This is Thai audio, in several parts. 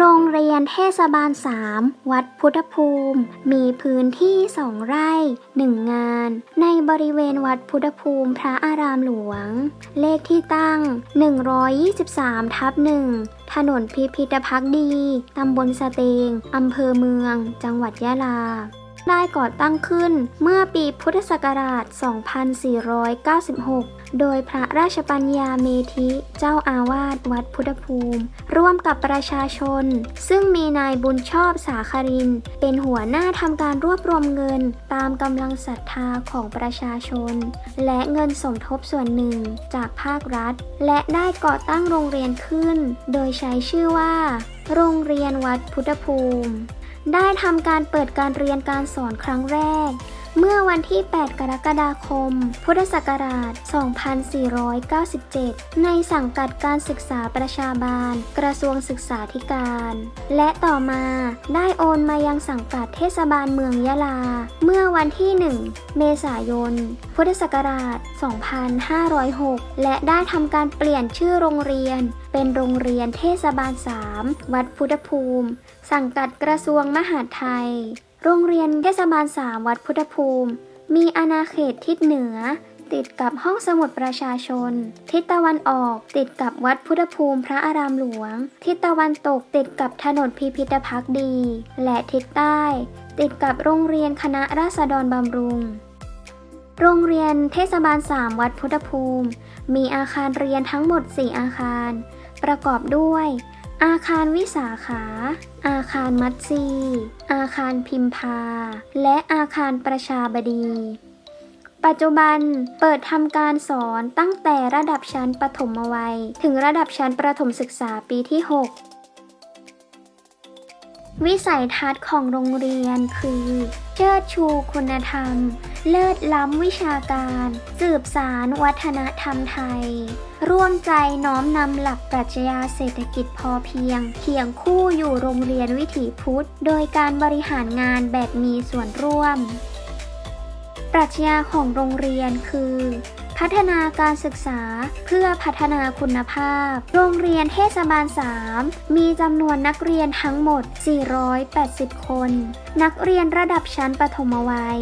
โรงเรียนเทศบาล 3 วัดพุทธภูมิ มีพื้นที่สองไร่1งาน ในบริเวณวัดพุทธภูมิพระอารามหลวง เลขที่ตั้ง 123 ทับ1ถนนพิพิธภักดี ตำบลสเตง อำเภอเมือง จังหวัดยะลา ได้ก่อตั้งขึ้นเมื่อปีพุทธศักราช 2496 โดยพระราชปัญญาเมธิเจ้าอาวาสวัดพุทธภูมิ ร่วมกับประชาชน ซึ่งมีนายบุญชอบสาคริน เป็นหัวหน้าทำการรวบรวมเงินตามกำลังศรัทธาของประชาชน และเงินสมทบส่วนหนึ่งจากภาครัฐ และได้ก่อตั้งโรงเรียนขึ้น โดยใช้ชื่อว่า โรงเรียนวัดพุทธภูมิ ได้ทำการเปิดการเรียนการสอนครั้งแรก เมื่อวันที่ 8 กรกฎาคม พุทธศักราช 2497 ในสังกัดการศึกษาประชาบาล กระทรวงศึกษาธิการ และต่อมาได้โอนมายังสังกัดเทศบาลเมืองยะลา เมื่อวันที่ 1 เมษายน พุทธศักราช 2506 และได้ทำการเปลี่ยนชื่อโรงเรียน เป็นโรงเรียนเทศบาล 3 วัดพุทธภูมิ สังกัดกระทรวงมหาดไทย โรงเรียนเทศบาล3วัดพุทธภูมิ มีอาณาเขตทิศเหนือ ติดกับห้องสมุดประชาชน ทิศตะวันออกติดกับวัดพุทธภูมิพระอารามหลวง ทิศตะวันตกติดกับถนนพิพิธภักดี และทิศใต้ ติดกับโรงเรียนคณะราษฎรบำรุง โรงเรียนเทศบาล3วัดพุทธภูมิ มีอาคารเรียนทั้งหมด 4 อาคาร ประกอบด้วย อาคารวิสาขา อาคารมัตซี อาคารพิมพา และอาคารประชาบดี ปัจจุบันเปิดทำการสอนตั้งแต่ระดับชั้นประถมวัย ถึงระดับชั้นประถมศึกษาปีที่ 6 วิสัยทัศน์ของโรงเรียนคือ เชิดชูคุณธรรม เลิศล้ำวิชาการ สืบสารวัฒนธรรมไทย ร่วมใจน้อมนำหลักปรัชญาเศรษฐกิจพอเพียง เคียงคู่อยู่โรงเรียนวิถีพุทธ โดยการบริหารงานแบบมีส่วนร่วม ปรัชญาของโรงเรียนคือ พัฒนาการศึกษาเพื่อพัฒนาคุณภาพ โรงเรียนเทศบาล 3 มีจำนวนนักเรียนทั้งหมด 480 คน นักเรียนระดับชั้นประถมวัย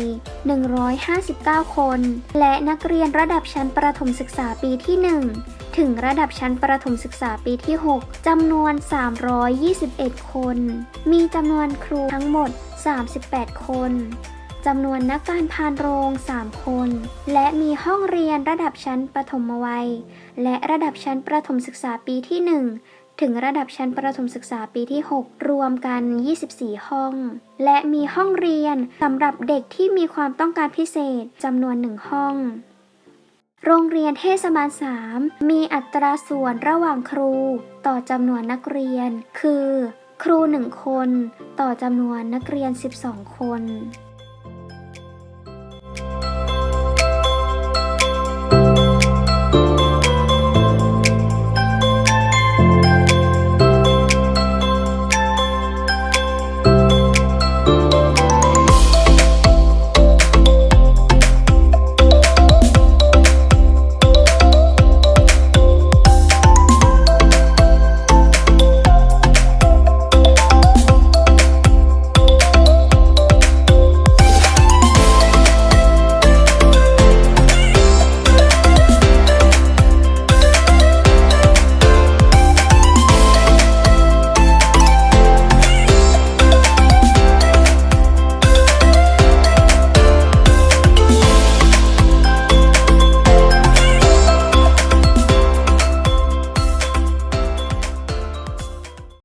159 คน และนักเรียนระดับชั้นประถมศึกษาปีที่ 1 ถึงระดับชั้นประถมศึกษาปีที่ 6 จำนวน 321 คน มีจำนวนครูทั้งหมด 38 คน จำนวนนักการพานโรง 3 คน และมีห้องเรียนระดับชั้นประถมวัย และระดับชั้นประถมศึกษาปีที่ 1ถึงระดับชั้นประถมศึกษาปีที่ 6 รวมกัน 24 ห้อง และมีห้องเรียนสำหรับเด็กที่มีความต้องการพิเศษจำนวนหนึ่งห้อง โรงเรียนเทศบาล 3 มีอัตราส่วนระหว่างครูต่อจำนวนนักเรียน คือ ครู 1 คน ต่อจำนวนนักเรียน 12 คน